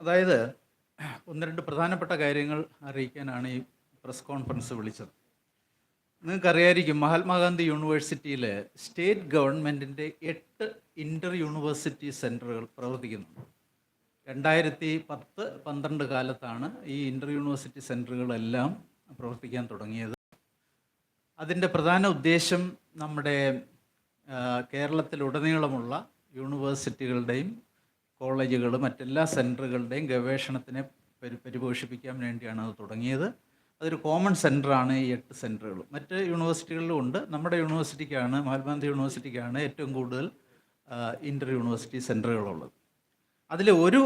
അതായത് ഒന്ന് രണ്ട് പ്രധാനപ്പെട്ട കാര്യങ്ങൾ അറിയിക്കാനാണ് ഈ പ്രസ് കോൺഫറൻസ് വിളിച്ചത്. നിങ്ങൾക്കറിയായിരിക്കും മഹാത്മാഗാന്ധി യൂണിവേഴ്സിറ്റിയിൽ സ്റ്റേറ്റ് ഗവൺമെന്റിന്റെ എട്ട് ഇന്റർ യൂണിവേഴ്സിറ്റി സെന്ററുകൾ പ്രവർത്തിക്കുന്നുണ്ട്. രണ്ടായിരത്തി പത്ത് പന്ത്രണ്ട് കാലത്താണ് ഈ ഇന്റർ യൂണിവേഴ്സിറ്റി സെന്ററുകളെല്ലാം പ്രവർത്തിക്കാൻ തുടങ്ങിയത്. അതിന്റെ പ്രധാന ഉദ്ദേശം നമ്മുടെ കേരളത്തിലുടനീളമുള്ള യൂണിവേഴ്സിറ്റികളുടെയും കോളേജുകളും മറ്റെല്ലാ സെന്ററുകളുടെയും ഗവേഷണത്തിനെ പരി പരിപോഷിപ്പിക്കാൻ വേണ്ടിയാണ് അത് തുടങ്ങിയത്. അതൊരു കോമൺ സെന്ററാണ് ഈ എട്ട് സെന്ററുകൾ മറ്റ് യൂണിവേഴ്സിറ്റികളിലും ഉണ്ട്. നമ്മുടെ യൂണിവേഴ്സിറ്റിക്കാണ് മഹാത്മാഗാന്ധി യൂണിവേഴ്സിറ്റിക്കാണ് ഏറ്റവും കൂടുതൽ ഇന്റർ യൂണിവേഴ്സിറ്റി സെന്ററുകളുള്ളത് അതിൽ ഒരു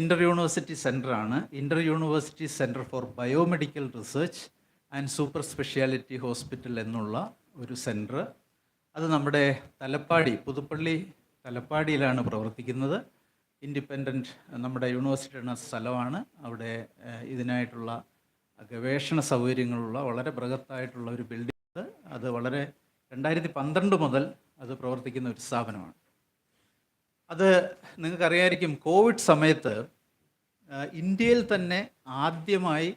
inter university സെന്ററാണ് inter university centre for biomedical research and super speciality hospital എന്നുള്ള ഒരു സെന്റർ അത് നമ്മുടെ തലപ്പാടി പുതുപ്പള്ളി തലപ്പാടിയിലാണ് പ്രവർത്തിക്കുന്നത്. ഇൻഡിപെൻഡന്റ് നമ്മുടെ യൂണിവേഴ്സിറ്റിയുടെ സ്ഥലമാണ്. അവിടെ ഇതിനായിട്ടുള്ള ഗവേഷണ സൗകര്യങ്ങളുള്ള വളരെ ബൃഹത്തായിട്ടുള്ള ഒരു ബിൽഡിംഗ് അത് വളരെ രണ്ടായിരത്തി പന്ത്രണ്ട് മുതൽ അത് പ്രവർത്തിക്കുന്ന ഒരു സ്ഥാപനമാണ്. അത് നിങ്ങൾക്കറിയായിരിക്കും കോവിഡ് സമയത്ത് ഇന്ത്യയിൽ തന്നെ ആദ്യമായി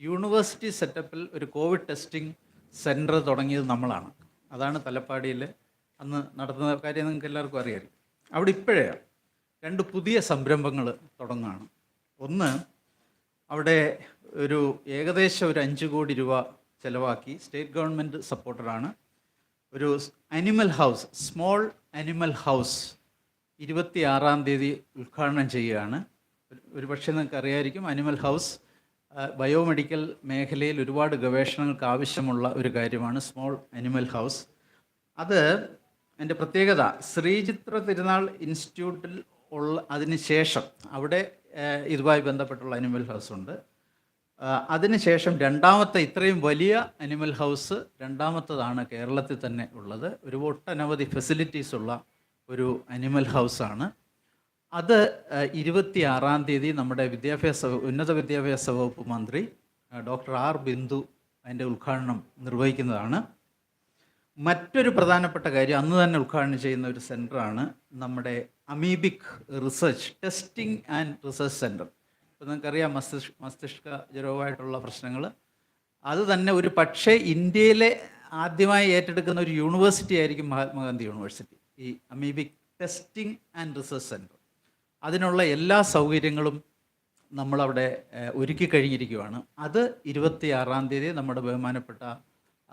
യൂണിവേഴ്സിറ്റി സെറ്റപ്പിൽ ഒരു കോവിഡ് ടെസ്റ്റിംഗ് സെന്റർ തുടങ്ങിയത് നമ്മളാണ്. അതാണ് തലപ്പാടിയിൽ അന്ന് നടത്തുന്ന കാര്യം നിങ്ങൾക്ക് എല്ലാവർക്കും അറിയാമായിരിക്കും. അവിടെ ഇപ്പോഴേ രണ്ട് പുതിയ സംരംഭങ്ങൾ തുടങ്ങുകയാണ് ഒന്ന് അവിടെ ഒരു ഏകദേശം ഒരു അഞ്ച് കോടി രൂപ ചിലവാക്കി സ്റ്റേറ്റ് ഗവൺമെന്റ് സപ്പോർട്ടറാണ്. ഒരു animal house small animal house ഇരുപത്തി ആറാം തീയതി ഉദ്ഘാടനം ചെയ്യുകയാണ്. ഒരു- പക്ഷേ നിങ്ങൾക്ക് അറിയായിരിക്കും അനിമൽ ഹൗസ് ബയോമെഡിക്കൽ മേഖലയിൽ ഒരുപാട് ഗവേഷണങ്ങൾക്ക് ആവശ്യമുള്ള ഒരു കാര്യമാണ് സ്മോൾ അനിമൽ ഹൗസ്. അത് എന്റെ പ്രത്യേകത ശ്രീചിത്ര തിരുനാൾ ഇൻസ്റ്റിറ്റ്യൂട്ടിൽ ഉള്ള അതിന് ശേഷം അവിടെ ഇതുമായി ബന്ധപ്പെട്ടുള്ള അനിമൽ ഹൗസ് ഉണ്ട്. അതിനുശേഷം രണ്ടാമത്തെ ഇത്രയും വലിയ അനിമൽ ഹൗസ് രണ്ടാമത്തതാണ് കേരളത്തിൽ തന്നെ ഉള്ളത്. ഒരു ഒട്ടനവധി ഫെസിലിറ്റീസ് ഉള്ള ഒരു അനിമൽ ഹൗസാണ് അത് ഇരുപത്തി ആറാം തീയതി നമ്മുടെ വിദ്യാഭ്യാസ ഉന്നത വിദ്യാഭ്യാസ വകുപ്പ് മന്ത്രി ഡോക്ടർ ആർ ബിന്ദു അതിന്റെ ഉദ്ഘാടനം നിർവഹിക്കുന്നതാണ്. മറ്റൊരു പ്രധാനപ്പെട്ട കാര്യം അന്ന് തന്നെ ഉദ്ഘാടനം ചെയ്യുന്ന ഒരു സെന്ററാണ് നമ്മുടെ amoebic research testing and research centre ഇപ്പോൾ നിങ്ങൾക്കറിയാം മസ്തിഷ് മസ്തിഷ്ക ജരവുമായിട്ടുള്ള പ്രശ്നങ്ങൾ അത് തന്നെ ഒരു പക്ഷേ ഇന്ത്യയിലെ ആദ്യമായി ഏറ്റെടുക്കുന്ന ഒരു യൂണിവേഴ്സിറ്റി ആയിരിക്കും മഹാത്മാഗാന്ധി യൂണിവേഴ്സിറ്റി ഈ amoebic testing and research centre അതിനുള്ള എല്ലാ സൗകര്യങ്ങളും നമ്മളവിടെ ഒരുക്കി കഴിഞ്ഞിരിക്കുകയാണ് അത് ഇരുപത്തിയാറാം തീയതി നമ്മുടെ ബഹുമാനപ്പെട്ട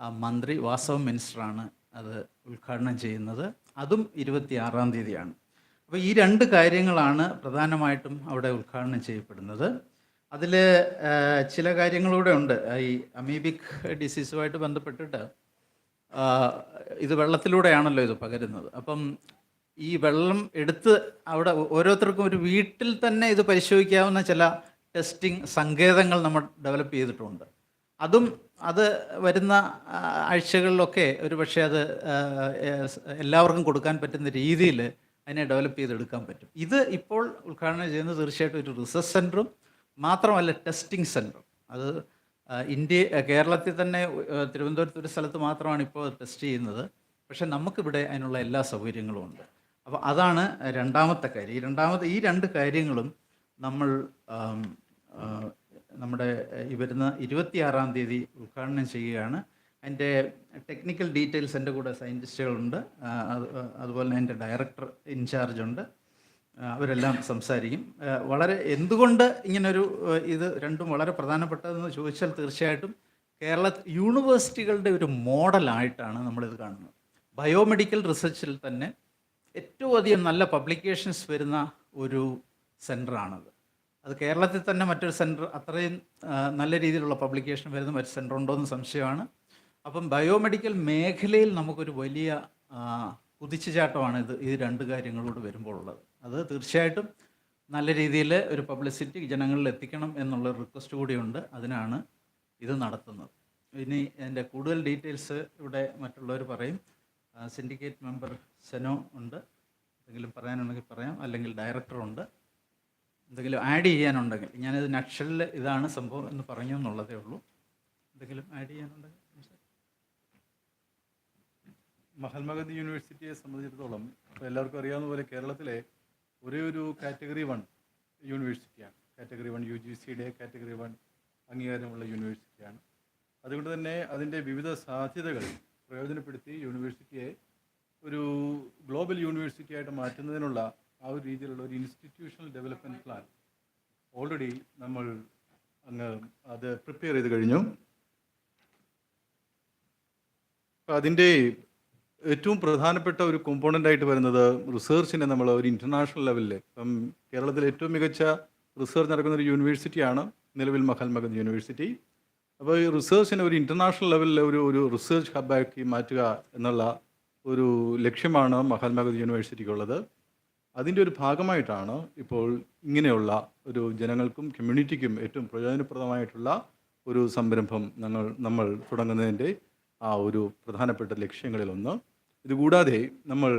മന്ത്രി വാസവ മിനിസ്റ്ററാണ് അത് ഉദ്ഘാടനം ചെയ്യുന്നത്. അതും ഇരുപത്തിയാറാം തീയതിയാണ്. അപ്പോൾ ഈ രണ്ട് കാര്യങ്ങളാണ് പ്രധാനമായിട്ടും അവിടെ ഉദ്ഘാടനം ചെയ്യപ്പെടുന്നത്. അതിൽ ചില കാര്യങ്ങളൂടെ ഉണ്ട്. ഈ അമീബിക് ഡിസീസുമായിട്ട് ബന്ധപ്പെട്ടിട്ട് ഇത് വെള്ളത്തിലൂടെയാണല്ലോ ഇത് പകരുന്നത്. അപ്പം ഈ വെള്ളം എടുത്ത് അവിടെ ഓരോരുത്തർക്കും ഒരു വീട്ടിൽ തന്നെ ഇത് പരിശോധിക്കാവുന്ന ചില ടെസ്റ്റിംഗ് സങ്കേതങ്ങൾ നമ്മൾ ഡെവലപ്പ് ചെയ്തിട്ടുണ്ട്. അതും അത് വരുന്ന ആഴ്ചകളിലൊക്കെ ഒരു പക്ഷേ അത് എല്ലാവർക്കും കൊടുക്കാൻ പറ്റുന്ന രീതിയിൽ അതിനെ ഡെവലപ്പ് ചെയ്തെടുക്കാൻ പറ്റും. ഇത് ഇപ്പോൾ ഉദ്ഘാടനം ചെയ്യുന്നത് തീർച്ചയായിട്ടും ഒരു റിസർച്ച് സെന്ററും മാത്രമല്ല ടെസ്റ്റിംഗ് സെന്ററും അത് ഇന്ത്യ കേരളത്തിൽ തന്നെ തിരുവനന്തപുരത്ത് ഒരു സ്ഥലത്ത് മാത്രമാണ് ഇപ്പോൾ ടെസ്റ്റ് ചെയ്യുന്നത്. പക്ഷേ നമുക്കിവിടെ അതിനുള്ള എല്ലാ സൗകര്യങ്ങളും ഉണ്ട്. അപ്പോൾ അതാണ് രണ്ടാമത്തെ കാര്യം. ഈ രണ്ടാമത്തെ ഈ രണ്ട് കാര്യങ്ങളും നമ്മൾ നമ്മുടെ ഈ വരുന്ന ഇരുപത്തിയാറാം തീയതി ഉദ്ഘാടനം ചെയ്യുകയാണ്. അതിന്റെ ടെക്നിക്കൽ ഡീറ്റെയിൽസ് എന്റെ കൂടെ സയന്റിസ്റ്റുകളുണ്ട് അതുപോലെ എന്റെ ഡയറക്ടർ ഇൻചാർജ് ഉണ്ട്. അവരെല്ലാം സംസാരിക്കും. വളരെ എന്തുകൊണ്ട് ഇങ്ങനൊരു ഇത് രണ്ടും വളരെ പ്രധാനപ്പെട്ടതെന്ന് ചോദിച്ചാൽ തീർച്ചയായിട്ടും കേരള യൂണിവേഴ്സിറ്റികളുടെ ഒരു മോഡലായിട്ടാണ് നമ്മളിത് കാണുന്നത്. ബയോമെഡിക്കൽ റിസർച്ചിൽ തന്നെ ഏറ്റവും അധികം നല്ല പബ്ലിക്കേഷൻസ് വരുന്ന ഒരു സെന്ററാണത് അത് കേരളത്തിൽ തന്നെ മറ്റൊരു സെന്റർ അത്രയും നല്ല രീതിയിലുള്ള പബ്ലിക്കേഷൻ വരുന്ന മറ്റു സെന്റർ ഉണ്ടോ എന്ന് സംശയമാണ്. അപ്പം ബയോമെഡിക്കൽ മേഖലയിൽ നമുക്കൊരു വലിയ കുതിച്ചുചാട്ടമാണ് ഇത് ഈ രണ്ട് കാര്യങ്ങളോട് വരുമ്പോൾ ഉള്ളത് അത് തീർച്ചയായിട്ടും നല്ല രീതിയിൽ ഒരു പബ്ലിസിറ്റി ജനങ്ങളിൽ എത്തിക്കണം എന്നുള്ള റിക്വസ്റ്റ് കൂടിയുണ്ട്. അതിനാണ് ഇത് നടത്തുന്നത്. ഇനി എന്റെ കൂടുതൽ ഡീറ്റെയിൽസ് ഇവിടെ മറ്റുള്ളവർ പറയും. സിൻഡിക്കേറ്റ് മെമ്പർ സെനോ ഉണ്ട്. എന്തെങ്കിലും പറയാനുണ്ടെങ്കിൽ പറയാം. അല്ലെങ്കിൽ ഡയറക്ടറുണ്ട്. എന്തെങ്കിലും ആഡ് ചെയ്യാനുണ്ടെങ്കിൽ ഞാനിത് നക്ഷലിൽ ഇതാണ് സംഭവം എന്ന് പറഞ്ഞു എന്നുള്ളതേ ഉള്ളൂ. എന്തെങ്കിലും ആഡ് ചെയ്യാനുണ്ടെങ്കിൽ മഹാത്മാഗാന്ധി യൂണിവേഴ്സിറ്റിയെ സംബന്ധിച്ചിടത്തോളം എല്ലാവർക്കും അറിയാവുന്ന പോലെ കേരളത്തിലെ ഒരേ ഒരു കാറ്റഗറി വൺ യൂണിവേഴ്സിറ്റിയാണ്. കാറ്റഗറി വൺ യു ജി സിയുടെ കാറ്റഗറി വൺ അംഗീകാരമുള്ള യൂണിവേഴ്സിറ്റിയാണ്. അതുകൊണ്ട് തന്നെ അതിന്റെ വിവിധ സാധ്യതകൾ പ്രയോജനപ്പെടുത്തി യൂണിവേഴ്സിറ്റിയെ ഒരു ഗ്ലോബൽ യൂണിവേഴ്സിറ്റി ആയിട്ട് മാറ്റുന്നതിനുള്ള ആ ഒരു രീതിയിലുള്ള ഒരു ഇൻസ്റ്റിറ്റ്യൂഷണൽ ഡെവലപ്മെന്റ് പ്ലാൻ ഓൾറെഡി നമ്മൾ അങ്ങ് അത് പ്രിപ്പയർ ചെയ്ത് കഴിഞ്ഞു. അതിന്റെ ഏറ്റവും പ്രധാനപ്പെട്ട ഒരു കോമ്പോണന്റ് ആയിട്ട് വരുന്നത് റിസർച്ചിനെ നമ്മൾ ഒരു ഇന്റർനാഷണൽ ലെവലിൽ ഇപ്പം കേരളത്തിലെ ഏറ്റവും മികച്ച റിസർച്ച് നടക്കുന്ന ഒരു യൂണിവേഴ്സിറ്റിയാണ് നിലവിൽ മഹാത്മാഗാന്ധി യൂണിവേഴ്സിറ്റി അപ്പോൾ ഈ റിസർച്ചിനെ ഒരു ഇന്റർനാഷണൽ ലെവലിൽ ഒരു ഒരു റിസർച്ച് ഹബ്ബാക്കി മാറ്റുക എന്നുള്ള ഒരു ലക്ഷ്യമാണ് മഹാത്മാഗാന്ധി യൂണിവേഴ്സിറ്റിക്കുള്ളത് അതിന്റെ ഒരു ഭാഗമായിട്ടാണ് ഇപ്പോൾ ഇങ്ങനെയുള്ള ഒരു ജനങ്ങൾക്കും കമ്മ്യൂണിറ്റിക്കും ഏറ്റവും പ്രയോജനപ്രദമായിട്ടുള്ള ഒരു സംരംഭം ഞങ്ങൾ നമ്മൾ തുടങ്ങുന്നതിന്റെ ആ ഒരു പ്രധാനപ്പെട്ട ലക്ഷ്യങ്ങളിലൊന്ന്. ഇതുകൂടാതെ നമ്മൾ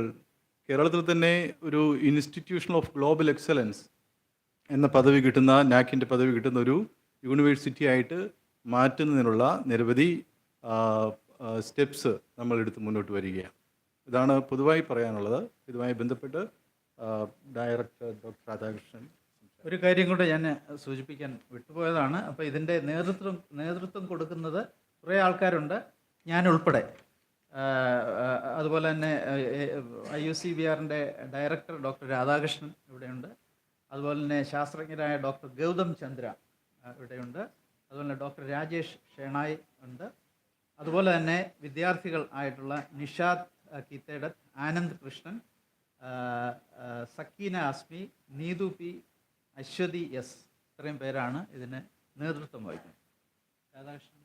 കേരളത്തിൽ തന്നെ ഒരു ഇൻസ്റ്റിറ്റ്യൂഷൻ ഓഫ് ഗ്ലോബൽ എക്സലൻസ് എന്ന പദവി കിട്ടുന്ന നാക്കിന്റെ പദവി കിട്ടുന്ന ഒരു യൂണിവേഴ്സിറ്റി ആയിട്ട് മാറ്റുന്നതിനുള്ള നിരവധി സ്റ്റെപ്സ് നമ്മൾ എടുത്ത് മുന്നോട്ട് വരികയാണ്. ഇതാണ് പൊതുവായി പറയാനുള്ളത്. ഇതുമായി ബന്ധപ്പെട്ട് ഡയറക്ടർ ഡോക്ടർ രാധാകൃഷ്ണൻ. ഒരു കാര്യം കൂടെ ഞാൻ സൂചിപ്പിക്കാൻ വിട്ടുപോയതാണ്. അപ്പോൾ ഇതിന്റെ നേതൃത്വം നേതൃത്വം കൊടുക്കുന്നത് കുറേ ആൾക്കാരുണ്ട്. ഞാൻ ഉൾപ്പെടെ. അതുപോലെ തന്നെ ഐ യു സി ബി ആറിന്റെ ഡയറക്ടർ ഡോക്ടർ രാധാകൃഷ്ണൻ ഇവിടെയുണ്ട്. അതുപോലെ തന്നെ ശാസ്ത്രജ്ഞരായ ഡോക്ടർ ഗൗതം ചന്ദ്ര ഇവിടെയുണ്ട്. അതുപോലെ ഡോക്ടർ രാജേഷ് ഷേണായി ഉണ്ട്. അതുപോലെ തന്നെ വിദ്യാർത്ഥികൾ ആയിട്ടുള്ള നിഷാദ് കിത്തേടത്ത് ആനന്ദ് കൃഷ്ണൻ സക്കീന അസ്മി നീതു പി അശ്വതി എസ് ഇത്രയും പേരാണ് ഇതിന് നേതൃത്വം വഹിക്കുന്നത്. രാധാകൃഷ്ണൻ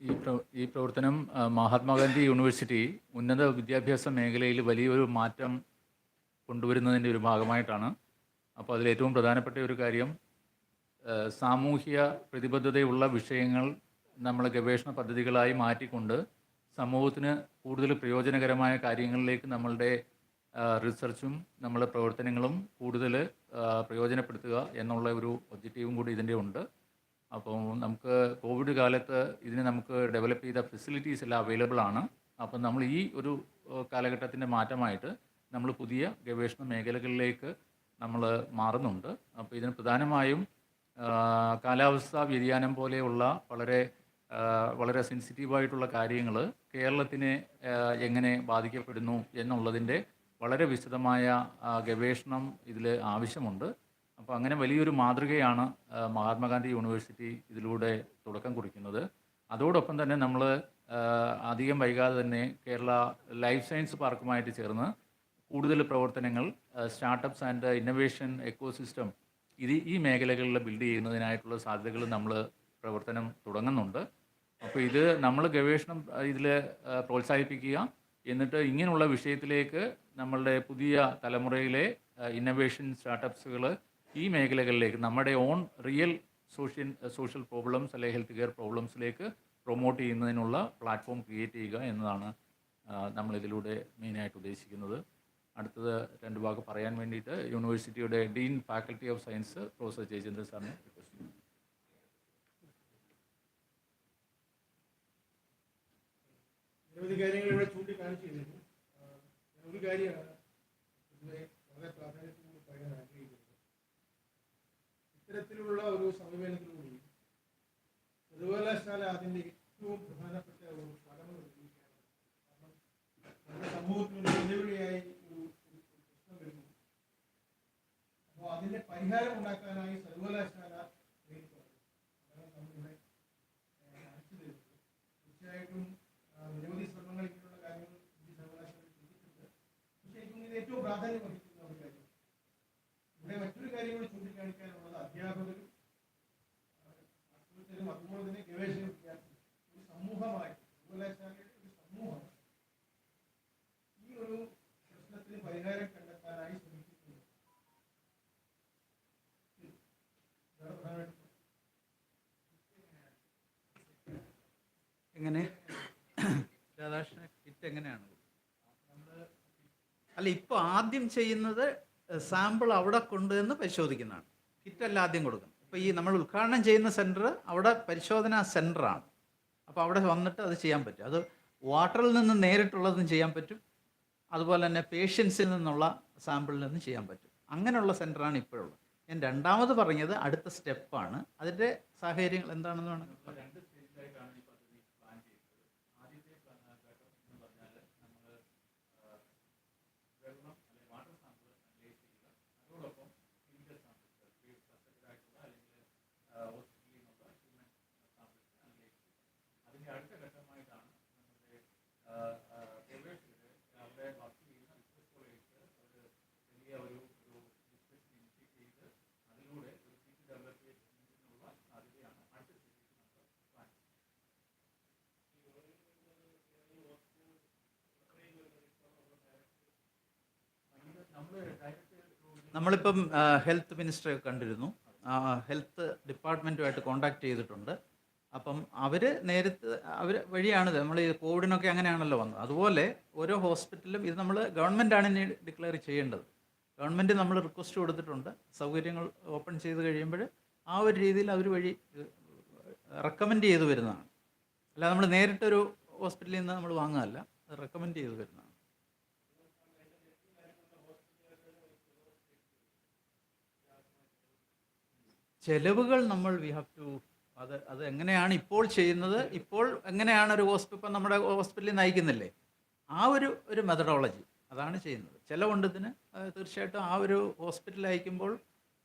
ഈ ഈ പ്രവർത്തനം മഹാത്മാഗാന്ധി യൂണിവേഴ്സിറ്റി ഉന്നത വിദ്യാഭ്യാസ മേഖലയിൽ വലിയൊരു മാറ്റം കൊണ്ടുവരുന്നതിന്റെ ഒരു ഭാഗമായിട്ടാണ്. അപ്പോൾ അതിൽ ഏറ്റവും പ്രധാനപ്പെട്ട ഒരു കാര്യം സാമൂഹ്യ പ്രതിബദ്ധതയുള്ള വിഷയങ്ങൾ നമ്മൾ ഗവേഷണ പദ്ധതികളായി മാറ്റിക്കൊണ്ട് സമൂഹത്തിന് കൂടുതൽ പ്രയോജനകരമായ കാര്യങ്ങളിലേക്ക് നമ്മളുടെ റിസർച്ചും നമ്മളുടെ പ്രവർത്തനങ്ങളും കൂടുതൽ പ്രയോജനപ്പെടുത്തുക എന്നുള്ള ഒരു ഒബ്ജക്റ്റീവും കൂടി ഇതിന്റെ ഉണ്ട്. അപ്പോൾ നമുക്ക് കോവിഡ് കാലത്ത് ഇതിന് നമുക്ക് ഡെവലപ്പ് ചെയ്ത ഫെസിലിറ്റീസ് എല്ലാം അവൈലബിൾ ആണ്. അപ്പം നമ്മൾ ഈ ഒരു കാലഘട്ടത്തിന്റെ മാറ്റമായിട്ട് നമ്മൾ പുതിയ ഗവേഷണ മേഖലകളിലേക്ക് നമ്മൾ മാറുന്നുണ്ട്. അപ്പോൾ ഇതിന് പ്രധാനമായും കാലാവസ്ഥാ വ്യതിയാനം പോലെയുള്ള വളരെ വളരെ സെൻസിറ്റീവായിട്ടുള്ള കാര്യങ്ങൾ കേരളത്തിനെ എങ്ങനെ ബാധിക്കപ്പെടുന്നു എന്നുള്ളതിന്റെ വളരെ വിശദമായ ഗവേഷണം ഇതിൽ ആവശ്യമുണ്ട്. അപ്പോൾ അങ്ങനെ വലിയൊരു മാതൃകയാണ് മഹാത്മാഗാന്ധി യൂണിവേഴ്സിറ്റി ഇതിലൂടെ തുടക്കം കുറിക്കുന്നത്. അതോടൊപ്പം തന്നെ നമ്മൾ അധികം വൈകാതെ തന്നെ കേരള ലൈഫ് സയൻസ് പാർക്കുമായിട്ട് ചേർന്ന് കൂടുതൽ പ്രവർത്തനങ്ങൾ സ്റ്റാർട്ടപ്സ് ആൻഡ് ഇന്നൊവേഷൻ എക്കോസിസ്റ്റം ഇത് ഈ മേഖലകളിൽ ബിൽഡ് ചെയ്യുന്നതിനായിട്ടുള്ള സാധ്യതകൾ നമ്മൾ പ്രവർത്തനം തുടങ്ങുന്നുണ്ട്. അപ്പോൾ ഇത് നമ്മൾ ഗവേഷണം ഇതിൽ പ്രോത്സാഹിപ്പിക്കുക. എന്നിട്ട് ഇങ്ങനെയുള്ള വിഷയത്തിലേക്ക് നമ്മളുടെ പുതിയ തലമുറയിലെ ഇന്നൊവേഷൻ സ്റ്റാർട്ടപ്സുകൾ ഈ മേഖലകളിലേക്ക് നമ്മുടെ on real social social problems അല്ലെങ്കിൽ ഹെൽത്ത് കെയർ പ്രോബ്ലംസിലേക്ക് പ്രൊമോട്ട് ചെയ്യുന്നതിനുള്ള പ്ലാറ്റ്ഫോം ക്രിയേറ്റ് ചെയ്യുക എന്നതാണ് നമ്മളിതിലൂടെ മെയിനായിട്ട് ഉദ്ദേശിക്കുന്നത്. അടുത്തത് രണ്ട് വാക്ക് പറയാൻ വേണ്ടിയിട്ട് യൂണിവേഴ്സിറ്റിയുടെ dean faculty of science professor Jayachandran സാറിനെ റിക്വസ്റ്റ് ചെയ്യുന്നു നിരവധി കാര്യങ്ങൾ ഇവിടെ ചൂണ്ടിക്കാണിച്ചിരുന്നു ഒരു കാര്യമാണ് പൊതുവെ വളരെ പ്രാധാന്യത്തോട് പറയാൻ ആഗ്രഹിക്കുന്നത്. ഇത്തരത്തിലുള്ള ഒരു സമീപനത്തിലൂടെ സർവകലാശാല അതിന്റെ ഏറ്റവും പ്രധാനപ്പെട്ട ഒരു ഫലം നിർവഹിക്കുകയാണ് കാരണം നമ്മുടെ വെല്ലുവിളിയായി ഒരു പ്രശ്നം വരുന്നു. അപ്പോൾ അതിന്റെ പരിഹാരം ഉണ്ടാക്കാനായി സർവകലാശാല ശ്രമിക്കുകയാണ് അതാണ് നമ്മളിവിടെ ഏഹ്, കാണിച്ചു തരുന്നത് തീർച്ചയായിട്ടും ആ, നിരവധി ശ്രമങ്ങൾ ഇങ്ങനെയുള്ള കാര്യങ്ങൾ ഇന്ത്യൻ സർവകലാശാല ചെയ്തിട്ടുണ്ട് പക്ഷേ എനിക്ക് തോന്നുന്നു ഇത് ഏറ്റവും പ്രാധാന്യം വഹിക്കുന്ന ഒരു കാര്യം ഇവിടെ മറ്റൊരു കാര്യം കൂടി ചൂണ്ടിക്കാണിക്കാനുള്ളത് അധ്യാപകരും ആ, അധ്യാപകരും ഗവേഷണിക്കാൻ ഒരു സമൂഹമായി സർവകലാശാലയുടെ ഒരു സമൂഹം ഈ ഒരു പ്രശ്നത്തിന് പരിഹാരം കണ്ടെത്താനായി ശ്രമിക്കുന്നു എങ്ങനെ രാധാകൃഷ്ണ കിറ്റ് എങ്ങനെയാണ്? അല്ല ഇപ്പോൾ ആദ്യം ചെയ്യുന്നത് സാമ്പിൾ അവിടെ കൊണ്ടുവന്ന് പരിശോധിക്കുന്നതാണ്. അല്ല ആദ്യം കൊടുക്കുന്നത്. ഇപ്പോൾ ഈ നമ്മൾ ഉദ്ഘാടനം ചെയ്യുന്ന സെന്റർ അവിടെ പരിശോധനാ സെന്ററാണ് അപ്പോൾ അവിടെ വന്നിട്ട് അത് ചെയ്യാൻ പറ്റും. അത് വാട്ടറിൽ നിന്ന് നേരിട്ടുള്ളതും ചെയ്യാൻ പറ്റും. അതുപോലെ തന്നെ പേഷ്യൻസിൽ നിന്നുള്ള സാമ്പിളിൽ നിന്ന് ചെയ്യാൻ പറ്റും. അങ്ങനെയുള്ള സെന്ററാണ് ഇപ്പോഴുള്ളത്. ഞാൻ രണ്ടാമത് പറഞ്ഞത് അടുത്ത സ്റ്റെപ്പാണ്. അതിന്റെ സാഹചര്യങ്ങൾ എന്താണെന്ന് വേണമെങ്കിൽ. രണ്ട് സ്റ്റേജിലായിട്ടാണ് ഈ പദ്ധതി പ്ലാൻ ചെയ്തത് ആദ്യത്തെ ഘട്ടം എന്ന് പറഞ്ഞാൽ നമ്മൾ വെള്ളം അല്ലെങ്കിൽ വാട്ടർ സാമ്പിൾ അനലൈസ് ചെയ്യുക അതോടൊപ്പം ക്ലിനിക്കൽ സാമ്പിൾസ് സസ്പെക്റ്റഡ് ആയിട്ടുള്ള അല്ലെങ്കിൽ ഹോസ്പിറ്റലിൽ നിന്നുള്ള ഹ്യൂമൻ സാമ്പിൾസ് അനലൈസ് ചെയ്യുക അതിന്റെ അടുത്ത ഘട്ടമായിട്ടാണ് നമ്മുടെ ഗവേഷകർ അവിടെ വർക്ക് ചെയ്യുന്ന റിസർച്ച് കോളേജ് അവർ വലിയ ഒരു ഒരു ഡിസ്കഷൻ ഇനിഷ്യേറ്റ് ചെയ്ത് അതിലൂടെ ഒരു സീറ്റ് ഡെവലപ്പ് ചെയ്യുന്നതിനുള്ള സാധ്യതയാണ് അടുത്ത സ്റ്റേജിൽ നമ്മൾ പ്ലാൻ നമ്മൾ ഡയറക്റ്റ് നമ്മളിപ്പം ഹെൽത്ത് മിനിസ്റ്ററെ കണ്ടിരുന്നു. ഹെൽത്ത് ഡിപ്പാർട്ട്മെന്റുമായിട്ട് കോൺടാക്ട് ചെയ്തിട്ടുണ്ട്. അപ്പം അവർ നേരത്തെ അവർ വഴിയാണിത് നമ്മൾ ഈ കോവിഡിനൊക്കെ അങ്ങനെയാണല്ലോ വന്നത്. അതുപോലെ ഓരോ ഹോസ്പിറ്റലിലും ഇത് നമ്മൾ ഗവൺമെന്റാണ് ഇനി ഡിക്ലെയർ ചെയ്യേണ്ടത്. ഗവൺമെന്റ് നമ്മൾ റിക്വസ്റ്റ് കൊടുത്തിട്ടുണ്ട്. സൗകര്യങ്ങൾ ഓപ്പൺ ചെയ്ത് കഴിയുമ്പോൾ ആ ഒരു രീതിയിൽ അവർ വഴി റെക്കമെൻഡ് ചെയ്ത് വരുന്നതാണ്. അല്ല നമ്മൾ നേരിട്ടൊരു ഹോസ്പിറ്റലിൽ നിന്ന് നമ്മൾ വാങ്ങുകയല്ല. റെക്കമെൻഡ് ചെയ്ത് വരുന്നതാണ്. ചെലവുകൾ നമ്മൾ വി ഹാവ് ടു അത് അത് എങ്ങനെയാണ് ഇപ്പോൾ ചെയ്യുന്നത്? ഇപ്പോൾ എങ്ങനെയാണ് ഒരു ഹോസ്പിറ്റൽ ഇപ്പം നമ്മുടെ ഹോസ്പിറ്റലിൽ നയിക്കുന്നില്ലേ? ആ ഒരു ഒരു മെത്തഡോളജി അതാണ് ചെയ്യുന്നത്. ചിലവുണ്ട് ഇതിന് തീർച്ചയായിട്ടും ആ ഒരു ഹോസ്പിറ്റലിൽ അയക്കുമ്പോൾ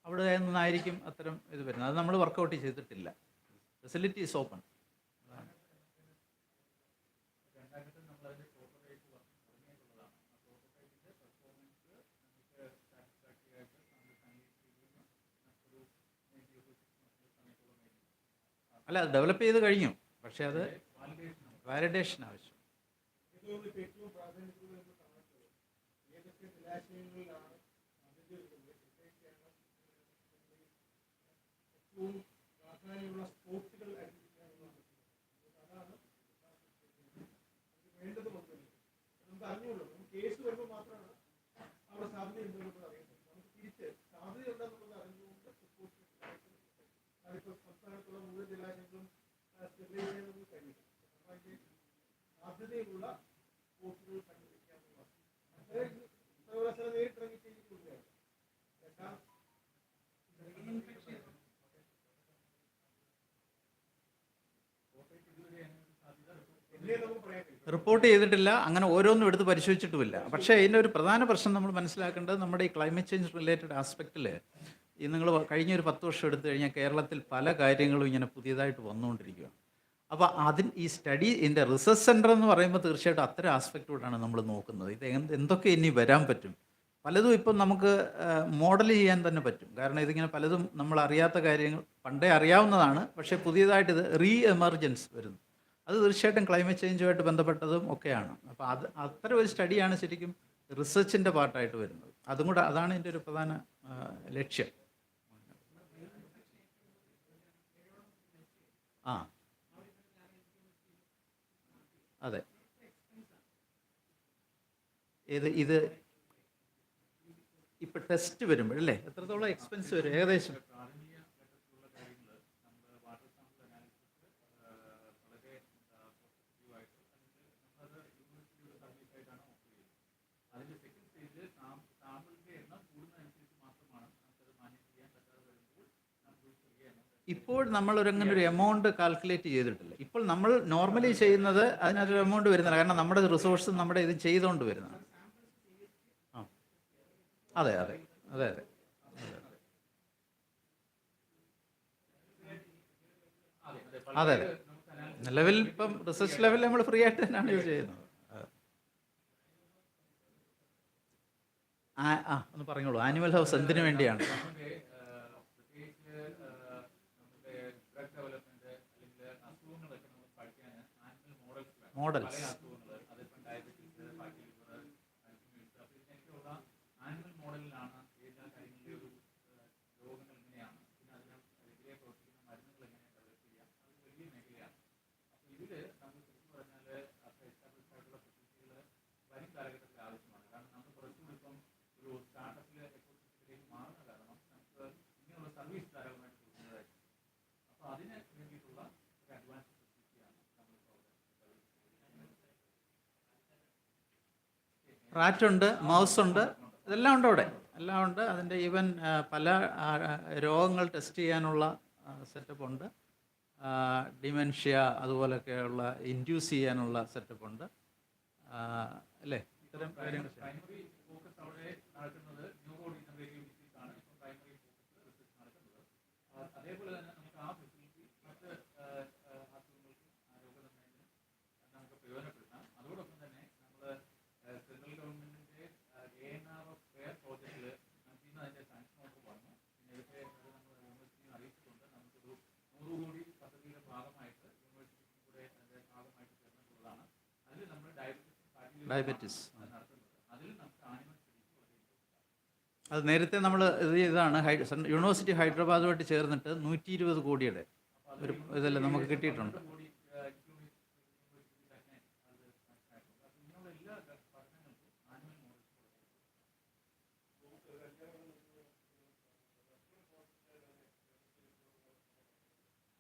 അവിടെ നിന്നായിരിക്കും അത്തരം ഇത് വരുന്നത്. അത് നമ്മൾ വർക്കൗട്ട് ചെയ്തിട്ടില്ല. ഫെസിലിറ്റി ഈസ് ഓപ്പൺ രണ്ടാഘട്ടം നമ്മൾ അതിന്റെ പ്രോട്ടോടൈപ്പ് വർക്ക് തുടങ്ങിയിട്ടുള്ളതാണ് ആ പ്രോട്ടോടൈപ്പിന്റെ പെർഫോമൻസ് നമുക്ക് സാറ്റിസ്ഫാക്ടറി ആയിട്ട് നമ്മൾ അനലൈസ് ചെയ്യുന്ന നമുക്കൊരു മേബി ഒരു സിക്സ് മന്ത്സ് സമയത്തോളം ആയിരിക്കും അല്ല അത് ഡെവലപ്പ് ചെയ്ത് കഴിഞ്ഞു. പക്ഷെ അത് വാലിഡേഷൻ ആവശ്യം. നമ്മൾ കാണുന്നത് ഏതൊക്കെ ജലാശയങ്ങളിലാണ് അതിന്റെ പ്രത്യേകിച്ചാണ് ഏറ്റവും പ്രാധാന്യമുള്ള സ്പോട്ടുകൾ ഐഡന്റിഫിക്കാനുള്ളതാണ് അതാണ് അത് വേണ്ടത് കൊണ്ട് നമുക്ക് അറിഞ്ഞുള്ളൂ നമുക്ക് കേസ് വരുമ്പോൾ മാത്രമാണ് അവിടെ സാധ്യത ഉണ്ടെന്നുള്ളത് അറിയുന്നത് നമുക്ക് തിരിച്ച് സാധ്യതയുണ്ടെന്നുള്ളത് അറിഞ്ഞുകൊണ്ട് റിപ്പോർട്ട് അതിപ്പോൾ സംസ്ഥാനത്തുള്ള മുഴുവൻ ജലാശയങ്ങളും സ്റ്റെബിലൈസ് ചെയ്യാൻ നമുക്ക് കഴിയും അപ്പോൾ അതിന്റെ സാധ്യതയുള്ള വോട്ടുകൾ കണ്ടുപിടിക്കുക എന്നുള്ളതാണ് അത് സർവകലാശാല നേരിട്ടിറങ്ങി ചെയ്തിട്ടുള്ളതാണ് രണ്ടാം എന്നെ നമുക്ക് പറയാൻ കഴിയും റിപ്പോർട്ട് ചെയ്തിട്ടില്ല അങ്ങനെ ഓരോന്നും എടുത്ത് പരിശോധിച്ചിട്ടുമില്ല. പക്ഷേ ഇതിന്റെ ഒരു പ്രധാന പ്രശ്നം നമ്മൾ മനസ്സിലാക്കേണ്ടത് നമ്മുടെ ഈ ക്ലൈമറ്റ് ചേഞ്ച് റിലേറ്റഡ് ആസ്പെക്റ്റിൽ ഈ നിങ്ങൾ കഴിഞ്ഞ ഒരു പത്ത് വർഷം എടുത്തു കഴിഞ്ഞാൽ കേരളത്തിൽ പല കാര്യങ്ങളും ഇങ്ങനെ പുതിയതായിട്ട് വന്നുകൊണ്ടിരിക്കുകയാണ്. അപ്പോൾ അതിന് ഈ സ്റ്റഡി ഇതിന്റെ റിസർച്ച് സെന്റർ എന്ന് പറയുമ്പോൾ തീർച്ചയായിട്ടും അത്തരം ആസ്പെക്റ്റോടാണ് നമ്മൾ നോക്കുന്നത്. ഇത് എന്ത് എന്തൊക്കെ ഇനി വരാൻ പറ്റും? പലതും ഇപ്പം നമുക്ക് മോഡൽ ചെയ്യാൻ തന്നെ പറ്റും. കാരണം ഇതിങ്ങനെ പലതും നമ്മൾ അറിയാത്ത കാര്യങ്ങൾ പണ്ടേ അറിയാവുന്നതാണ്. പക്ഷേ പുതിയതായിട്ട് ഇത് റീ എമർജൻസ് വരുന്നു. അത് തീർച്ചയായിട്ടും ക്ലൈമറ്റ് ചേഞ്ചുമായിട്ട് ബന്ധപ്പെട്ടതും ഒക്കെയാണ്. അപ്പോൾ അത് അത്തരം ഒരു സ്റ്റഡിയാണ് ശരിക്കും റിസർച്ചിന്റെ പാർട്ടായിട്ട് വരുന്നത്. അതും കൂടെ അതാണ് എന്റെ ഒരു പ്രധാന ലക്ഷ്യം. ആ. അതെ. ഇത് ഇത് ഇപ്പൊ ടെസ്റ്റ് വരുമ്പോഴല്ലേ? എത്രത്തോളം എക്സ്പെൻസ് വരും? ഏകദേശം പ്രാഥമിക ഘട്ടത്തിലുള്ള കാര്യങ്ങൾ നമ്മൾ വാട്ടർ സാമ്പിൾ അനാലിസിസ് വളരെ പോസിറ്റീവായിട്ട് അതിന്റെ നമ്മളത് യൂണിവേഴ്സിറ്റിയുടെ സർവീസ് ആയിട്ടാണ് ഓഫർ ചെയ്യുന്നത് അതിന്റെ സെക്കൻഡ് സ്റ്റേജിൽ സാമ്പിളിന്റെ എണ്ണം കൂടുന്നതനുസരിച്ച് മാത്രമാണ് നമുക്കത് മാനേജ് ചെയ്യാൻ പറ്റാതെ വരുമ്പോൾ നമുക്ക് ചെറിയ എമൗണ്ട് ഇപ്പോൾ നമ്മൾ ഒരു അങ്ങനെ ഒരു എമൗണ്ട് കാൽക്കുലേറ്റ് ചെയ്തിട്ടില്ല. ഇപ്പോൾ നമ്മൾ നോർമലി ചെയ്യുന്നത് അതിനകത്തൊരു എമൗണ്ട് വരുന്നില്ല. കാരണം നമ്മുടെ റിസോഴ്സ് നമ്മുടെ ഇത് ചെയ്തുകൊണ്ട് വരുന്നതാണ്. ആ. അതെ അതെ അതെ അതെ. അതെ അതെ. നിലവിൽ ഇപ്പം റിസർച്ച് ലെവലിൽ നമ്മൾ ഫ്രീ ആയിട്ട് തന്നെയാണ് യൂസ് ചെയ്യുന്നത്. ആ ആ ഒന്ന് പറഞ്ഞോളൂ. ആനിമൽ ഹൗസ് എന്തിനു വേണ്ടിയാണ്? മോഡൽസ് റാറ്റ് ഉണ്ട് മൗസ് ഉണ്ട് ഇതെല്ലാം ഉണ്ട് അവിടെ. എല്ലാം ഉണ്ട്. അതിന്റെ ഈവൻ പല രോഗങ്ങൾ ടെസ്റ്റ് ചെയ്യാനുള്ള സെറ്റപ്പ് ഉണ്ട്. ഡിമെൻഷ്യ അതുപോലൊക്കെയുള്ള ഇൻഡ്യൂസ് ചെയ്യാനുള്ള സെറ്റപ്പ് ഉണ്ട്. അല്ലേ? ഇത്തരം കാര്യങ്ങൾ ചെയ്യാം. പ്രൈമറി ഫോക്കസ് അവിടെ നടക്കുന്നത് ന്യൂറോ ഡിജനറേറ്റീവ് ഡിസീസ് ആണ് ഇപ്പോൾ പ്രൈമറി ഫോക്കസ് റിസർച്ച് നടക്കുന്നത് ആ, അതേപോലെ തന്നെ നമുക്ക് ആ ഫെസിലിറ്റി മറ്റ് ആ, ആ, അസുഖങ്ങൾക്കും ആ, രോഗനിർണയത്തിനും നമുക്ക് പ്രയോജനപ്പെടുത്താം അതോടൊപ്പം തന്നെ നമ്മൾ സെൻട്രൽ ഗവൺമെന്റിന്റെ A N R F fair പ്രോജക്റ്റിൽ നമുക്ക് ഇന്ന് അതിന്റെ സാങ്ഷൻ ഓർഡർ വന്നു നേരത്തെ അത് നമ്മൾ യൂണിവേഴ്സിറ്റിയിൽ അറിയിച്ചിട്ടുണ്ട് നമുക്കൊരു നൂറ് കോടി പദ്ധതിയുടെ ഭാഗമായിട്ട് യൂണിവേഴ്സിറ്റിക്കും കൂടെ അതിന്റെ ഭാഗമായിട്ട് ചേർന്നിട്ടുള്ളതാണ് അതിൽ നമ്മൾ ഡയബറ്റിസ് ഡയബറ്റിസ്. അത് നേരത്തെ നമ്മൾ ഇത് ഇതാണ് യൂണിവേഴ്സിറ്റി ഹൈദരാബാദുമായിട്ട് ചേർന്നിട്ട് നൂറ്റി ഇരുപത് കോടിയുടെ ഒരു ഇതെല്ലാം നമുക്ക് കിട്ടിയിട്ടുണ്ട്.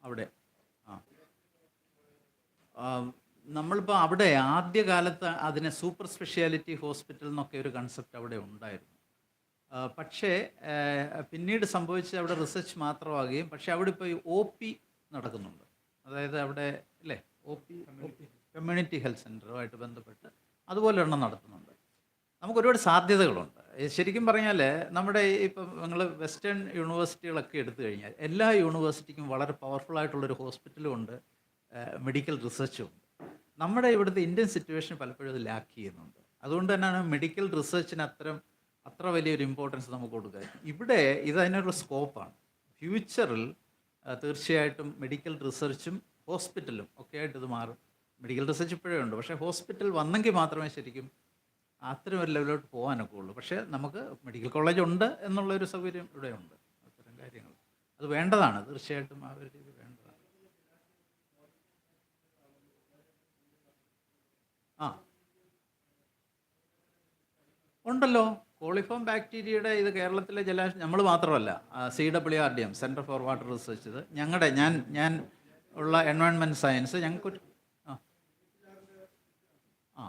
അവിടെ. ആം, നമ്മളിപ്പോൾ അവിടെ ആദ്യകാലത്ത് അതിനെ സൂപ്പർ സ്പെഷ്യാലിറ്റി ഹോസ്പിറ്റൽ എന്നൊക്കെ ഒരു കൺസെപ്റ്റ് അവിടെ ഉണ്ടായിരുന്നു. പക്ഷേ പിന്നീട് സംഭവിച്ചത് അവിടെ റിസർച്ച് മാത്രമാകുകയും പക്ഷേ അവിടെ ഇപ്പോൾ ഒ പി നടക്കുന്നുണ്ട്. അതായത് അവിടെ അല്ലേ? ഒ പി കമ്മ്യൂണിറ്റി ഹെൽത്ത് സെന്ററുമായിട്ട് ബന്ധപ്പെട്ട് അതുപോലെ ഒരെണ്ണം നടത്തുന്നുണ്ട്. നമുക്ക് ഒരുപാട് സാധ്യതകളുണ്ട്. ശരിക്കും പറഞ്ഞാൽ നമ്മുടെ ഇപ്പം നിങ്ങൾ വെസ്റ്റേൺ യൂണിവേഴ്സിറ്റികളൊക്കെ എടുത്തു കഴിഞ്ഞാൽ എല്ലാ യൂണിവേഴ്സിറ്റിക്കും വളരെ പവർഫുൾ ആയിട്ടുള്ളൊരു ഹോസ്പിറ്റലും ഉണ്ട് മെഡിക്കൽ റിസർച്ചും ഉണ്ട്. നമ്മുടെ ഇവിടുത്തെ ഇന്ത്യൻ സിറ്റുവേഷൻ പലപ്പോഴും അത് ലാക്ക് ചെയ്യുന്നുണ്ട്. അതുകൊണ്ട് തന്നെയാണ് മെഡിക്കൽ റിസർച്ചിന് അത്തരം അത്ര വലിയൊരു ഇമ്പോർട്ടൻസ് നമുക്ക് കൊടുക്കുക. ഇവിടെ ഇത് അതിനൊരു സ്കോപ്പാണ് ഫ്യൂച്ചറിൽ തീർച്ചയായിട്ടും മെഡിക്കൽ റിസർച്ചും ഹോസ്പിറ്റലും ഒക്കെ ആയിട്ട് ഇത് മാറും. മെഡിക്കൽ റിസർച്ച് ഇപ്പോഴേ ഉണ്ട്. പക്ഷേ ഹോസ്പിറ്റൽ വന്നെങ്കിൽ മാത്രമേ ശരിക്കും അത്തരം ഒരു ലെവലിലോട്ട് പോകാനൊക്കെ ഉള്ളൂ. പക്ഷേ നമുക്ക് മെഡിക്കൽ കോളേജ് ഉണ്ട് എന്നുള്ളൊരു സൗകര്യം ഇവിടെ ഉണ്ട് അത്തരം കാര്യങ്ങൾ. അത് വേണ്ടതാണ്. തീർച്ചയായിട്ടും ആ ഒരു രീതി വേണ്ടതാണ് ആ ഉണ്ടല്ലോ. കോളിഫോം ബാക്ടീരിയയുടെ ഇത് കേരളത്തിലെ ജലാശയം നമ്മൾ മാത്രമല്ല C W R D M centre for water research ഇത് ഞങ്ങളുടെ ഞാൻ ഞാൻ ഉള്ള എൻവയോൺമെന്റ് സയൻസ് ഞങ്ങൾക്കൊരു ആ.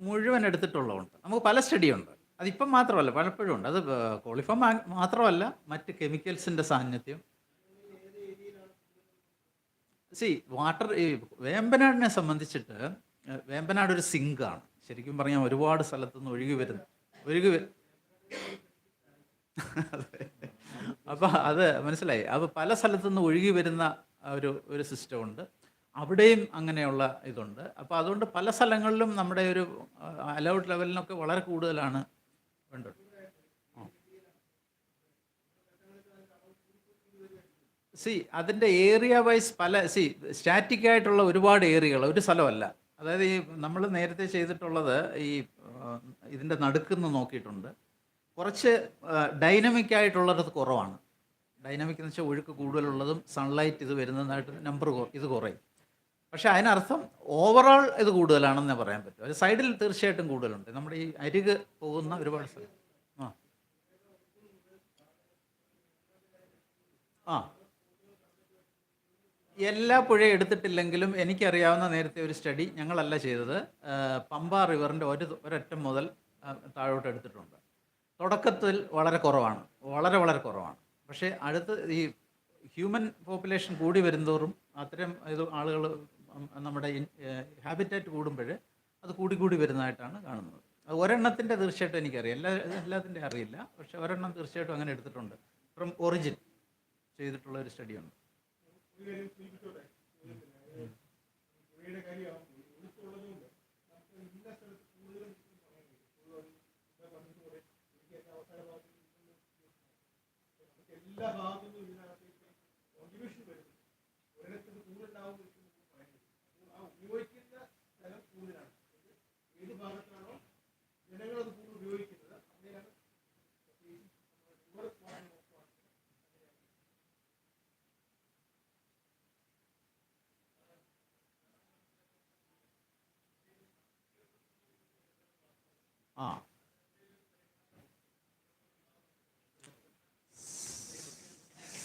മുഴുവൻ എടുത്തിട്ടുള്ളതുണ്ട്. നമുക്ക് പല സ്റ്റഡിയുണ്ട്. അതിപ്പം മാത്രമല്ല പലപ്പോഴും ഉണ്ട്. അത് കോളിഫോം മാത്രമല്ല മറ്റ് കെമിക്കൽസിന്റെ സാന്നിധ്യം സി വാട്ടർ വേമ്പനാടിനെ സംബന്ധിച്ചിട്ട് വേമ്പനാട് ഒരു സിങ്കാണ്. ശരിക്കും പറഞ്ഞാൽ ഒരുപാട് സ്ഥലത്തു നിന്ന് ഒഴുകി വരുന്നു ഒഴുകി വരും അതെ. അപ്പൊ അത് മനസ്സിലായി. അപ്പോൾ പല സ്ഥലത്തു നിന്ന് ഒഴുകി വരുന്ന ഒരു ഒരു സിസ്റ്റം ഉണ്ട്. അവിടെയും അങ്ങനെയുള്ള ഇതുണ്ട്. അപ്പോൾ അതുകൊണ്ട് പല സ്ഥലങ്ങളിലും നമ്മുടെ ഒരു അലൗഡ് ലെവലിനൊക്കെ വളരെ കൂടുതലാണ് വേണ്ടത്. സി അതിന്റെ ഏരിയ വൈസ് പല സി സ്റ്റാറ്റിക് ആയിട്ടുള്ള ഒരുപാട് ഏരിയകൾ ഒരു സ്ഥലമല്ല. അതായത് ഈ നമ്മൾ നേരത്തെ ചെയ്തിട്ടുള്ളത് ഈ ഇതിന്റെ നടുക്കുന്ന് നോക്കിയിട്ടുണ്ട്. കുറച്ച് ഡൈനമിക് ആയിട്ടുള്ളത് കുറവാണ്. ഡൈനമിക് എന്ന് വെച്ചാൽ ഒഴുക്ക് കൂടുതലുള്ളതും സൺലൈറ്റ് ഇത് വരുന്നതായിട്ട് നമ്പർ ഇത് കുറയും. പക്ഷേ അതിനർത്ഥം ഓവറോൾ ഇത് കൂടുതലാണെന്ന് പറയാൻ പറ്റും. അത് സൈഡിൽ തീർച്ചയായിട്ടും കൂടുതലുണ്ട്. നമ്മുടെ ഈ അരിക് പോകുന്ന ഒരുപാട് സ്ഥലം. ആ. ആ. എല്ലാ പുഴയും എടുത്തിട്ടില്ലെങ്കിലും എനിക്കറിയാവുന്ന നേരത്തെ ഒരു സ്റ്റഡി ഞങ്ങളല്ല ചെയ്തത്. പമ്പ റിവറിന്റെ ഒരു ഒരറ്റം മുതൽ താഴോട്ട് എടുത്തിട്ടുണ്ട്. തുടക്കത്തിൽ വളരെ കുറവാണ്. വളരെ വളരെ കുറവാണ്. പക്ഷേ അടുത്ത് ഈ ഹ്യൂമൻ പോപ്പുലേഷൻ കൂടി വരുന്തോറും അത്തരം ഇത് ആളുകൾ നമ്മുടെ ഹാബിറ്റാറ്റ് കൂടുമ്പോൾ അത് കൂടി കൂടി വരുന്നതായിട്ടാണ് കാണുന്നത്. അത് ഒരെണ്ണത്തിന്റെ തീർച്ചയായിട്ടും എനിക്കറിയാം. എല്ലാ എല്ലാത്തിന്റെ അറിയില്ല. പക്ഷേ ഒരെണ്ണം തീർച്ചയായിട്ടും അങ്ങനെ എടുത്തിട്ടുണ്ട്. ഫ്രം ഒറിജിൻ ചെയ്തിട്ടുള്ള ഒരു സ്റ്റഡിയുണ്ട്. എല്ലാ ഭാഗത്തു നിന്നും ഇതിനകത്തേക്ക് കോൺട്രിബ്യൂഷൻ വരുന്നു ഒരിടത്ത് ഇത് കൂടുതലുണ്ടാവും എന്ന് നമുക്ക് പറയാൻ കഴിയും അപ്പോൾ ആ ഉപയോഗിക്കുന്ന സ്ഥലം കൂടുതലാണ് അത് ഏത് ഭാഗത്താണോ ജനങ്ങൾ അത് കൂടുതൽ ഉപയോഗിക്കുന്നത് അവിടെയാണ് പ്രത്യേകിച്ച് നമ്മുടെ river വാട്ടർ നോക്കുകയാണെങ്കിൽ ആ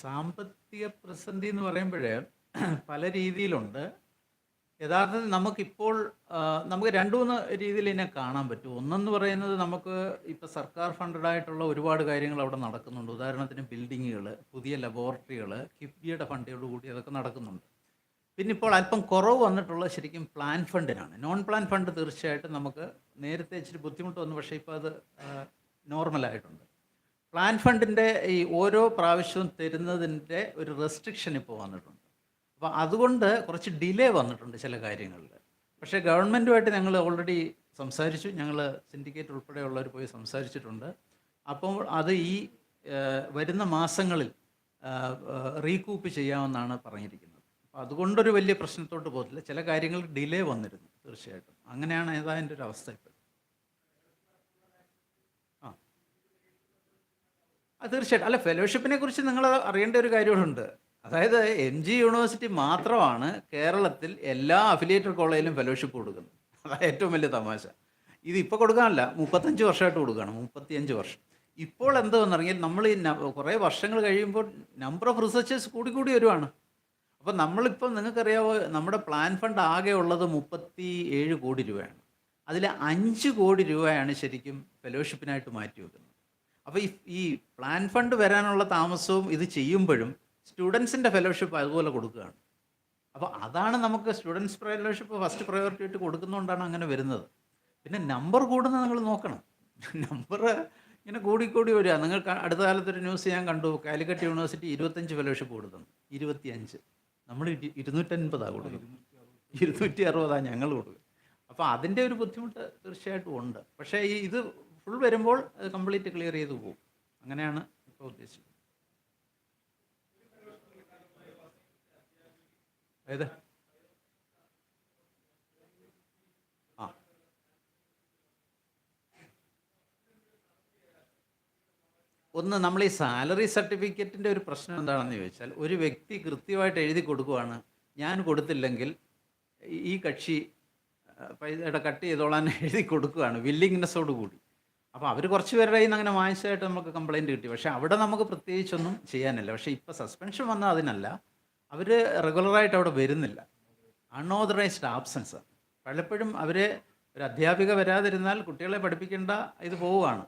സാമ്പത്തിക പ്രതിസന്ധി എന്ന് പറയുമ്പോൾ പല രീതിയിലുണ്ട്. യഥാർത്ഥത്തിൽ നമുക്കിപ്പോൾ നമുക്ക് രണ്ടു മൂന്ന് രീതിയിൽ ഇതിനെ കാണാൻ പറ്റും. ഒന്നെന്ന് പറയുന്നത് നമുക്ക് ഇപ്പോൾ സർക്കാർ ഫണ്ടഡ് ആയിട്ടുള്ള ഒരുപാട് കാര്യങ്ങൾ അവിടെ നടക്കുന്നുണ്ട്. ഉദാഹരണത്തിന് ബിൽഡിങ്ങുകൾ പുതിയ ലബോറട്ടറികൾ കിഫ്ബിയുടെ ഫണ്ടോട് കൂടി അതൊക്കെ നടക്കുന്നുണ്ട്. പിന്നെ ഇപ്പോൾ അല്പം കുറവ് വന്നിട്ടുള്ള ശരിക്കും പ്ലാൻ ഫണ്ടിനാണ് നോൺ പ്ലാൻ ഫണ്ട് തീർച്ചയായിട്ടും നമുക്ക് നേരത്തെ ഇച്ചിരി ബുദ്ധിമുട്ട് വന്നു പക്ഷേ ഇപ്പോൾ അത് നോർമലായിട്ടുണ്ട് പ്ലാൻ ഫണ്ടിന്റെ ഈ ഓരോ പ്രാവശ്യവും തരുന്നതിന്റെ ഒരു റെസ്ട്രിക്ഷൻ ഇപ്പോൾ വന്നിട്ടുണ്ട്. അപ്പോൾ അതുകൊണ്ട് കുറച്ച് ഡിലേ വന്നിട്ടുണ്ട് ചില കാര്യങ്ങളിൽ. പക്ഷേ ഗവൺമെന്റുമായിട്ട് ഞങ്ങൾ ഓൾറെഡി സംസാരിച്ചു. ഞങ്ങൾ സിൻഡിക്കേറ്റ് ഉൾപ്പെടെയുള്ളവർ പോയി സംസാരിച്ചിട്ടുണ്ട്. അപ്പോൾ അത് ഈ വരുന്ന മാസങ്ങളിൽ റീകൂപ്പ് ചെയ്യാമെന്നാണ് പറഞ്ഞിരിക്കുന്നത്. അപ്പോൾ അതുകൊണ്ടൊരു വലിയ പ്രശ്നത്തോട്ട് പോകത്തില്ല. ചില കാര്യങ്ങൾ ഡിലേ വന്നിരുന്നു തീർച്ചയായിട്ടും. അങ്ങനെയാണ് ഏതാ എന്റെ ഒരു അവസ്ഥ ഇപ്പോൾ ആ ആ തീർച്ചയായിട്ടും. അല്ല ഫെലോഷിപ്പിനെ കുറിച്ച് നിങ്ങൾ അറിയേണ്ട ഒരു കാര്യമുണ്ട്. അതായത് എം ജി യൂണിവേഴ്സിറ്റി മാത്രമാണ് കേരളത്തിൽ എല്ലാ അഫിലിയേറ്റഡ് കോളേജിലും ഫെലോഷിപ്പ് കൊടുക്കുന്നത്. അതാണ് ഏറ്റവും വലിയ തമാശ. ഇത് ഇപ്പോൾ കൊടുക്കാനല്ല മുപ്പത്തഞ്ച് വർഷമായിട്ട് കൊടുക്കുകയാണ് മുപ്പത്തിയഞ്ച് വർഷം. ഇപ്പോൾ എന്തെന്നറിയാൽ നമ്മൾ ഈ കുറേ വർഷങ്ങൾ കഴിയുമ്പോൾ നമ്പർ ഓഫ് റിസർച്ചേഴ്സ് കൂടി കൂടി വരുവാണ്. അപ്പോൾ നമ്മളിപ്പോൾ നിങ്ങൾക്കറിയാവോ നമ്മുടെ പ്ലാൻ ഫണ്ട് ആകെ ഉള്ളത് മുപ്പത്തി ഏഴ് കോടി രൂപയാണ്. അതിൽ അഞ്ച് കോടി രൂപയാണ് ശരിക്കും ഫെലോഷിപ്പിനായിട്ട് മാറ്റി വെക്കുന്നത്. അപ്പോൾ ഈ ഈ പ്ലാൻ ഫണ്ട് വരാനുള്ള താമസവും ഇത് ചെയ്യുമ്പോഴും സ്റ്റുഡൻസിന്റെ ഫെലോഷിപ്പ് അതുപോലെ കൊടുക്കുകയാണ്. അപ്പോൾ അതാണ് നമുക്ക് സ്റ്റുഡൻസ് ഫെലോഷിപ്പ് ഫസ്റ്റ് പ്രയോറിറ്റി ആയിട്ട് കൊടുക്കുന്നതുകൊണ്ടാണ് അങ്ങനെ വരുന്നത്. പിന്നെ നമ്പർ കൂടുന്നത് നിങ്ങൾ നോക്കണം. നമ്പർ ഇങ്ങനെ കൂടിക്കൂടി വരിക. നിങ്ങൾക്ക് അടുത്ത കാലത്തൊരു ന്യൂസ് ഞാൻ കണ്ടു. കാലിക്കറ്റ് യൂണിവേഴ്സിറ്റി ഇരുപത്തഞ്ച് ഫെലോഷിപ്പ് കൊടുക്കുന്നു. ഇരുപത്തിയഞ്ച്. നമ്മൾ ഇരു- ഇരുന്നൂറ്റൻപതാണ് കൊടുക്കുന്നത്. ഇരുന്നൂറ്റി അറുപതാണ് ഞങ്ങൾ കൊടുക്കുക അപ്പോൾ അതിന്റെ ഒരു ബുദ്ധിമുട്ട് തീർച്ചയായിട്ടും ഉണ്ട്. പക്ഷേ ഈ ഇത് ഫുൾ വരുമ്പോൾ അത് കംപ്ലീറ്റ് ക്ലിയർ ചെയ്ത് പോകും അങ്ങനെയാണ് ഇപ്പോൾ ഉദ്ദേശിച്ചത്. ഏത്? ഒന്ന് നമ്മൾ ഈ സാലറി സർട്ടിഫിക്കറ്റിന്റെ ഒരു പ്രശ്നം എന്താണെന്ന് ചോദിച്ചാൽ ഒരു വ്യക്തി കൃത്യമായിട്ട് എഴുതി കൊടുക്കുവാണ് ഞാൻ കൊടുത്തില്ലെങ്കിൽ ഈ- ഈ കക്ഷി പൈസയുടെ കട്ട് ചെയ്തോളാൻ എഴുതി കൊടുക്കുകയാണ് വില്ലിങ്നെസ്സോട് കൂടി. അപ്പോൾ അവർ കുറച്ച് പേരുടെ കയ്യിൽ നിന്ന് അങ്ങനെ വാങ്ങിച്ചതായിട്ട് നമുക്ക് കംപ്ലയിന്റ് കിട്ടി. പക്ഷേ അവിടെ നമുക്ക് പ്രത്യേകിച്ചൊന്നും ചെയ്യാനില്ല. പക്ഷേ ഇപ്പോൾ സസ്പെൻഷൻ വന്നാൽ അതിനല്ല. അവർ റെഗുലറായിട്ട് അവിടെ വരുന്നില്ല. അൺഓതറൈസ്ഡ് ആബ്സൻസ് പലപ്പോഴും അവർ ഒരു അധ്യാപിക വരാതിരുന്നാൽ കുട്ടികളെ പഠിപ്പിക്കേണ്ട ഇത് പോവുകയാണ്.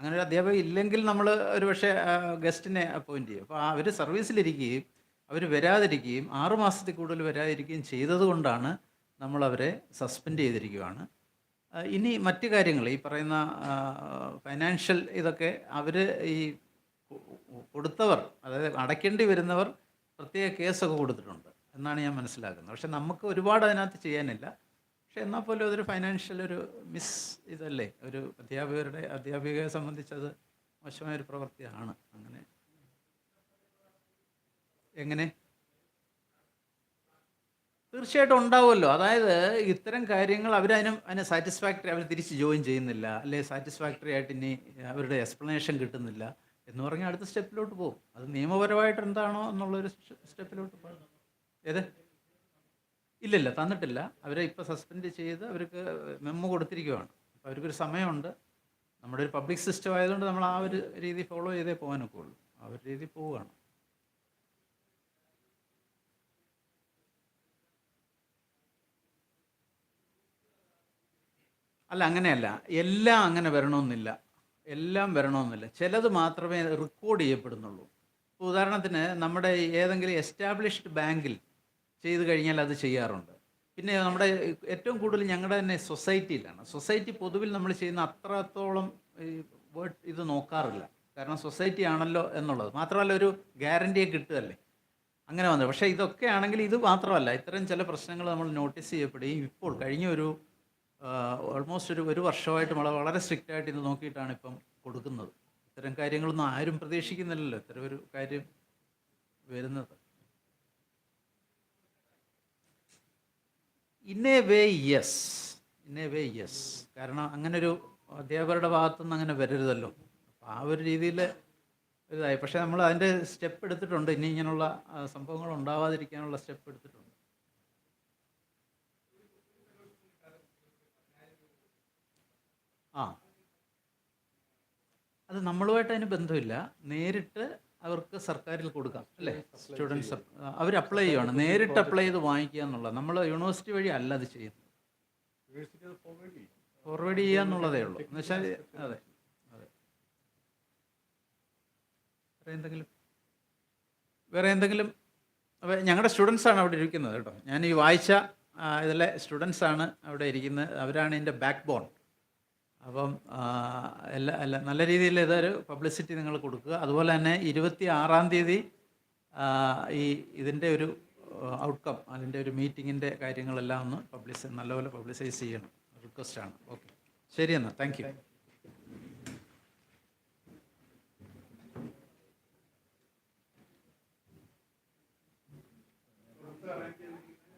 അങ്ങനെ ഒരു അധ്യാപക ഇല്ലെങ്കിൽ നമ്മൾ ഒരു പക്ഷേ ഗസ്റ്റിനെ അപ്പോയിന്റ് ചെയ്യും. അപ്പോൾ അവർ സർവീസിലിരിക്കുകയും അവർ വരാതിരിക്കുകയും ആറുമാസത്തിൽ കൂടുതൽ വരാതിരിക്കുകയും ചെയ്തതുകൊണ്ടാണ് നമ്മളവരെ സസ്പെൻഡ് ചെയ്തിരിക്കുകയാണ്. ഇനി മറ്റു കാര്യങ്ങൾ ഈ പറയുന്ന ഫൈനാൻഷ്യൽ ഇതൊക്കെ അവർ ഈ കൊടുത്തവർ അതായത് അടയ്ക്കേണ്ടി വരുന്നവർ പ്രത്യേക കേസൊക്കെ കൊടുത്തിട്ടുണ്ട് എന്നാണ് ഞാൻ മനസ്സിലാക്കുന്നത്. പക്ഷെ നമുക്ക് ഒരുപാട് അതിനകത്ത് ചെയ്യാനില്ല. പക്ഷെ എന്നാൽ പോലും അതൊരു ഫൈനാൻഷ്യൽ ഒരു മിസ് ഇതല്ലേ? ഒരു അധ്യാപകരുടെ അധ്യാപികയെ സംബന്ധിച്ചത് മോശമായൊരു പ്രവൃത്തിയാണ്. അങ്ങനെ. എങ്ങനെ? തീർച്ചയായിട്ടും ഉണ്ടാവുമല്ലോ. അതായത് ഇത്തരം കാര്യങ്ങൾ അവരതിനും അതിനെ സാറ്റിസ്ഫാക്ടറി അവർ തിരിച്ച് ജോയിൻ ചെയ്യുന്നില്ല. അല്ലെ സാറ്റിസ്ഫാക്ടറി ആയിട്ട് ഇനി അവരുടെ എക്സ്പ്ലനേഷൻ കിട്ടുന്നില്ല എന്ന് പറഞ്ഞാൽ അടുത്ത സ്റ്റെപ്പിലോട്ട് പോകും. അത് നിയമപരമായിട്ട് എന്താണോ എന്നുള്ളൊരു സ്റ്റെപ്പിലോട്ട് പോകും. ഏത്? ഇല്ലില്ല തന്നിട്ടില്ല. അവരെ ഇപ്പോൾ സസ്പെൻഡ് ചെയ്ത് അവർക്ക് മെമ്മോ കൊടുത്തിരിക്കുകയാണ് അപ്പോൾ അവർക്കൊരു സമയമുണ്ട്. നമ്മുടെ ഒരു പബ്ലിക് സിസ്റ്റം ആയതുകൊണ്ട് നമ്മൾ ആ ഒരു രീതി ഫോളോ ചെയ്തേ പോകാനൊക്കെ ഉള്ളൂ. ആ ഒരു രീതി പോവുകയാണ്. അല്ല അങ്ങനെയല്ല. എല്ലാം അങ്ങനെ വരണമെന്നില്ല. എല്ലാം വരണമെന്നില്ല. ചിലത് മാത്രമേ റെക്കോർഡ് ചെയ്യപ്പെടുന്നുള്ളൂ. ഉദാഹരണത്തിന് നമ്മുടെ ഏതെങ്കിലും എസ്റ്റാബ്ലിഷ്ഡ് ബാങ്കിൽ ചെയ്ത് കഴിഞ്ഞാൽ അത് ചെയ്യാറുണ്ട്. പിന്നെ നമ്മുടെ ഏറ്റവും കൂടുതൽ ഞങ്ങളുടെ തന്നെ സൊസൈറ്റിയിലാണ് സൊസൈറ്റി പൊതുവിൽ നമ്മൾ ചെയ്യുന്ന അത്രത്തോളം ഇത് നോക്കാറില്ല. കാരണം സൊസൈറ്റി ആണല്ലോ എന്നുള്ളത്. മാത്രമല്ല ഒരു ഗ്യാരണ്ടിയെ കിട്ടുകയല്ലേ? അങ്ങനെ വന്നത് പക്ഷേ ഇതൊക്കെ ആണെങ്കിൽ ഇത് മാത്രമല്ല. ഇത്തരം ചില പ്രശ്നങ്ങൾ നമ്മൾ നോട്ടീസ് ചെയ്യപ്പെടുകയും ഇപ്പോൾ കഴിഞ്ഞ ഒരു ഓൾമോസ്റ്റ് ഒരു ഒരു വർഷമായിട്ട് നമ്മൾ വളരെ സ്ട്രിക്റ്റ് ആയിട്ട് ഇത് നോക്കിയിട്ടാണ് ഇപ്പം കൊടുക്കുന്നത്. ഇത്തരം കാര്യങ്ങളൊന്നും ആരും പ്രതീക്ഷിക്കുന്നില്ലല്ലോ. ഇത്തരം ഒരു കാര്യം വരുന്നത്. In a way yes in a way yes കാരണം അങ്ങനൊരു അധ്യാപകരുടെ ഭാഗത്തുനിന്ന് അങ്ങനെ വരരുതല്ലോ. അപ്പോൾ ആ ഒരു രീതിയിൽ ഇതായി. പക്ഷേ നമ്മൾ അതിന്റെ സ്റ്റെപ്പ് എടുത്തിട്ടുണ്ട്. ഇനി ഇങ്ങനെയുള്ള സംഭവങ്ങൾ ഉണ്ടാവാതിരിക്കാനുള്ള സ്റ്റെപ്പ് എടുത്തിട്ടുണ്ട്. ആ. അത് നമ്മളുമായിട്ട് അതിന് ബന്ധമില്ല. നേരിട്ട് അവർക്ക് സർക്കാരിൽ കൊടുക്കാം അല്ലേ? സ്റ്റുഡൻസ് അവർ അപ്ലൈ ചെയ്യുവാണ്. നേരിട്ട് അപ്ലൈ ചെയ്ത് വാങ്ങിക്കുക എന്നുള്ളത്. നമ്മൾ യൂണിവേഴ്സിറ്റി വഴി അല്ല അത് ചെയ്യുന്നത്. ഫോർവേഡ് ചെയ്യുക എന്നുള്ളതേ ഉള്ളൂ. എന്ന് വെച്ചാൽ അതെ അതെ. വേറെ എന്തെങ്കിലും? വേറെ എന്തെങ്കിലും? അപ്പോൾ ഞങ്ങളുടെ സ്റ്റുഡൻസ് ആണ് അവിടെ ഇരിക്കുന്നത് കേട്ടോ. ഞാൻ ഈ വായിച്ച ആ, ഇതിലെ സ്റ്റുഡൻസ് ആണ് അവിടെ ഇരിക്കുന്നത്. അവരാണ് എന്റെ ബാക്ക് ബോൺ അപ്പം എല്ലാ എല്ലാ നല്ല രീതിയിൽ ഇതൊരു പബ്ലിസിറ്റി നിങ്ങൾ കൊടുക്കുക. അതുപോലെ തന്നെ ഇരുപത്തി ആറാം തീയതി ഈ ഇതിന്റെ ഒരു ഔട്ട്കം അതിന്റെ ഒരു മീറ്റിങ്ങിന്റെ കാര്യങ്ങളെല്ലാം ഒന്ന് പബ്ലിസ് നല്ലപോലെ പബ്ലിസൈസ് ചെയ്യണം. റിക്വസ്റ്റാണ് ഓക്കെ ശരി എന്നാൽ. Thank you